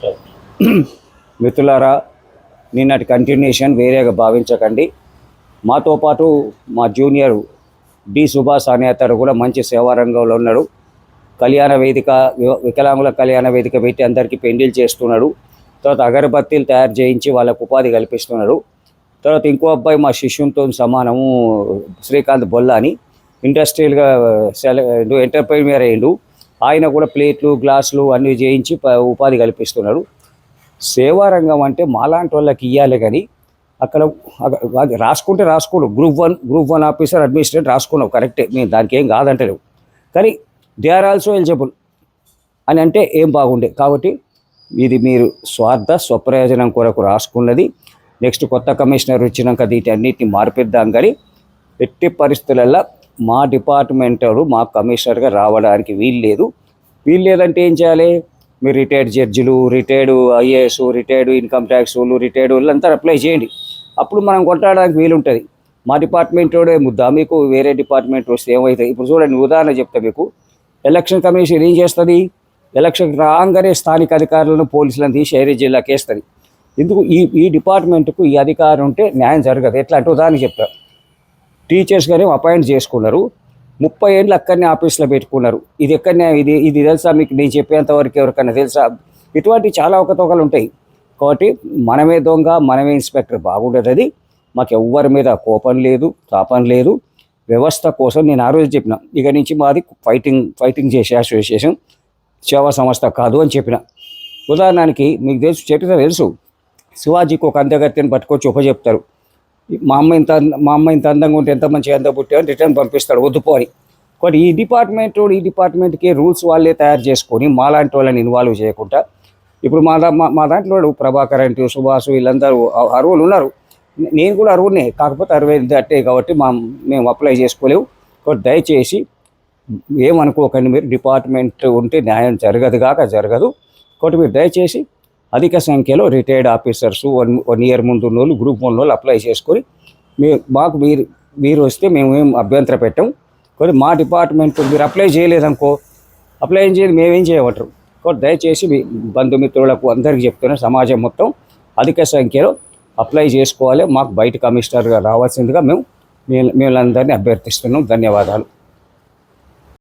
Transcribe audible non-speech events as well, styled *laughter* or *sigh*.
*clears throat* మిత్రులారా నిన్నటి కంటిన్యూషన్ వేరేగా భావించకండి. మాతో పాటు మా జూనియర్ డి సుభాష్ అనే అతడు కూడా మంచి సేవారంగంలో ఉన్నాడు. కళ్యాణ వేదిక వికలాంగుల కళ్యాణ వేదిక పెట్టి అందరికీ పెండిల్ చేస్తున్నాడు. తర్వాత అగరబత్తీలు తయారు చేయించి వాళ్ళకు ఉపాధి కల్పిస్తున్నాడు. తర్వాత ఇంకో అబ్బాయి మా శిష్యునితో సమానము శ్రీకాంత్ బొల్లా అని ఇండస్ట్రియల్గా సెల ఎంటర్ప్రైనర్ అయ్యిండు. ఆయన కూడా ప్లేట్లు గ్లాసులు అన్నీ చేయించి ఉపాధి కల్పిస్తున్నారు సేవా రంగం అంటే మాలాంటి వాళ్ళకి ఇవ్వాలి కానీ అక్కడ అది రాసుకుంటే రాసుకోలేవు group one group one officer administrate రాసుకున్నావు కరెక్టే. మేము దానికి ఏం కాదంటలేవు. కానీ దే ఆర్ ఆల్సో ఎలిజిబుల్ అని అంటే ఏం బాగుండే. కాబట్టి ఇది మీరు స్వార్థ స్వప్రయోజనం కొరకు రాసుకున్నది. నెక్స్ట్ కొత్త కమిషనర్ వచ్చినాక వీటన్నిటిని మార్పిద్దాం కానీ ఎట్టి పరిస్థితులలో మా డిపార్ట్మెంట్ మా కమిషనర్గా రావడానికి వీలు లేదు వీలు లేదంటే ఏం చేయాలి? మీరు రిటైర్డ్ జడ్జిలు retired IAS retired income tax వాళ్ళు రిటైర్డ్ వాళ్ళంతా అప్లై చేయండి. అప్పుడు మనం కొట్టాడడానికి వీలుంటుంది. మా డిపార్ట్మెంట్ వాడే ముద్ద మీకు వేరే డిపార్ట్మెంట్ వస్తే ఏమవుతుంది ఇప్పుడు చూడండి ఉదాహరణ చెప్తా మీకు. ఎలక్షన్ కమిషన్ ఏం చేస్తుంది? ఎలక్షన్ రాగానే స్థానిక అధికారులను పోలీసులను తీసి ఏరే జిల్లాకి వేస్తుంది ఎందుకు ఈ ఈ డిపార్ట్మెంట్కు ఈ అధికారం ఉంటే న్యాయం జరగదు. ఎట్లా? అంటే ఉదాహరణ చెప్తా. టీచర్స్ గానే అపాయింట్ చేసుకున్నారు. ముప్పై ఏళ్ళు అక్కడనే ఆఫీస్లో పెట్టుకున్నారు. ఇది ఎక్కడనే ఇది ఇది తెలుసా మీకు? నేను చెప్పేంత వరకు ఎవరికైనా తెలుసా? ఇటువంటి చాలా అవకతవకలు ఉంటాయి. కాబట్టి మనమే దొంగ మనమే ఇన్స్పెక్టర్ బాగుండదు అది. మాకు ఎవ్వరి మీద కోపం లేదు తాపం లేదు. వ్యవస్థ కోసం నేను ఆ రోజు చెప్పిన. ఇక నుంచి మాది ఫైటింగ్ ఫైటింగ్ చేసే అసోసియేషన్ సేవా సంస్థ కాదు అని చెప్పిన. ఉదాహరణకి మీకు తెలుసు చెప్పిన తెలుసు. శివాజీకి ఒక అందగత్తిని పట్టుకొచ్చి ఉప చెప్తారు. మా అమ్మ ఇంత మా అమ్మ ఇంత అందంగా ఉంటే ఎంత మంచిగా అంద పుట్టామని రిటర్న్ పంపిస్తాడు వద్దుపో అని. కానీ ఈ డిపార్ట్మెంట్ ఈ డిపార్ట్మెంట్కి రూల్స్ వాళ్ళే తయారు చేసుకొని మాలాంటి వాళ్ళని ఇన్వాల్వ్ చేయకుండా ఇప్పుడు మా దా- మా- దాంట్లో ప్రభాకర్ అంటే సుభాష్ వీళ్ళందరూ అరువులు ఉన్నారు. నేను కూడా అరువునే కాకపోతే అరవై అట్టే కాబట్టి మా మేము అప్లై చేసుకోలేవు. కాబట్టి దయచేసి ఏమనుకోకండి మీరు డిపార్ట్మెంట్ ఉంటే న్యాయం జరగదు కాక జరగదు. కాబట్టి మీరు దయచేసి అధిక సంఖ్యలో retired officers one one year ముందు ఉన్న వాళ్ళు గ్రూప్ వన్ వాళ్ళు అప్లై చేసుకొని మీ మాకు మీరు మీరు వస్తే మేము ఏం అభ్యంతర పెట్టాం. కానీ మా డిపార్ట్మెంట్ మీరు అప్లై చేయలేదనుకో అప్లై ఏం చేయదు మేమేం చేయమంటారు? కాబట్టి దయచేసి మీ బంధుమిత్రులకు అందరికీ చెప్తున్నా సమాజం మొత్తం అధిక సంఖ్యలో అప్లై చేసుకోవాలి. మాకు బయట కమిషనర్గా రావాల్సిందిగా మేము మీ- మిమ్మల్ని అందరినీ అభ్యర్థిస్తున్నాం. ధన్యవాదాలు.